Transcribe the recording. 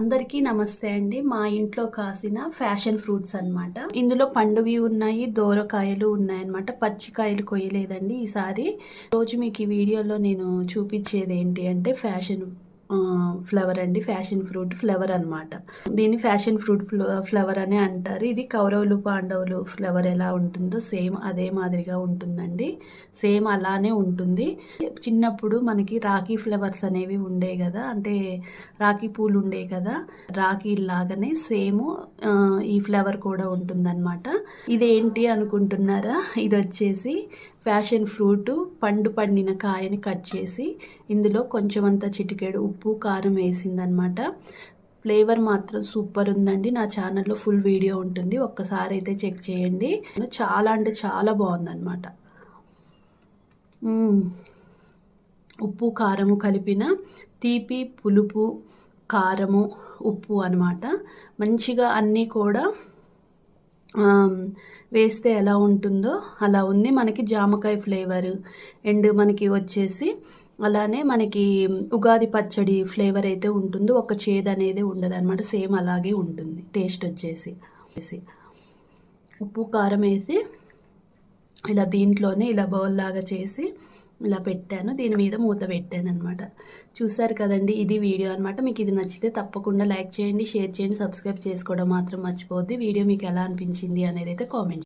అందరికీ నమస్తే అండి. మా ఇంట్లో కాసిన ఫ్యాషన్ ఫ్రూట్స్ అన్నమాట. ఇందులో పండువి ఉన్నాయి దోరకాయలు ఉన్నాయన్నమాట. పచ్చికాయలు కొయ్యలేదండి ఈసారి. రోజు మీకు ఈ వీడియోలో నేను చూపించేది ఏంటి అంటే ఫ్యాషన్ ఫ్లవర్ అండి ఫ్యాషన్ ఫ్రూట్ ఫ్లవర్ అనమాట దీన్ని ఫ్యాషన్ ఫ్రూట్ ఫ్లవర్ అనే అంటారు. ఇది కౌరవులు పాండవులు ఫ్లవర్ ఎలా ఉంటుందో సేమ్ అదే మాదిరిగా ఉంటుందండి. సేమ్ అలానే ఉంటుంది. చిన్నప్పుడు మనకి రాఖీ ఫ్లవర్స్ అనేవి ఉండే కదా అంటే రాఖీ పూలు ఉండే కదా రాఖీ లాగానే సేమ్ ఈ ఫ్లవర్ కూడా ఉంటుందన్నమాట. ఇదేంటి అనుకుంటున్నారా? ఇది వచ్చేసి ఫ్యాషన్ ఫ్రూట్ పండు పండిన కాయని కట్ చేసి ఇందులో కొంచెం అంత చిటికెడు ఉప్పు కారం వేసిందనమాట. ఫ్లేవర్ మాత్రం సూపర్ ఉందండి. నా ఛానల్లో ఫుల్ వీడియో ఉంటుంది. ఒక్కసారి అయితే చెక్ చేయండి. చాలా అంటే చాలా బాగుందన్నమాట ఉప్పు కారము కలిపిన తీపి పులుపు కారము ఉప్పు అనమాట. మంచిగా అన్నీ కూడా వేస్తే ఎలా ఉంటుందో అలా ఉంది. మనకి జామకాయ ఫ్లేవర్ అండ్ మనకి వచ్చేసి అలానే మనకి ఉగాది పచ్చడి ఫ్లేవర్ అయితే ఉంటుందో. ఒక చేదు అనేది ఉండదు అనమాట సేమ్ అలాగే ఉంటుంది. టేస్ట్ వచ్చేసి. ఉప్పు కారం వేసి ఇలా దీంట్లోనే ఇలా బౌల్ లాగా చేసి ఇలా పెట్టాను. దీని మీద మూత పెట్టాను అనమాట చూసారు కదండి ఇది వీడియో అనమాట మీకు ఇది నచ్చితే తప్పకుండా లైక్ చేయండి షేర్ చేయండి సబ్స్క్రైబ్ చేసుకోవడం మాత్రం మర్చిపోద్ది వీడియో మీకు ఎలా అనిపించింది అనేది అయితే కామెంట్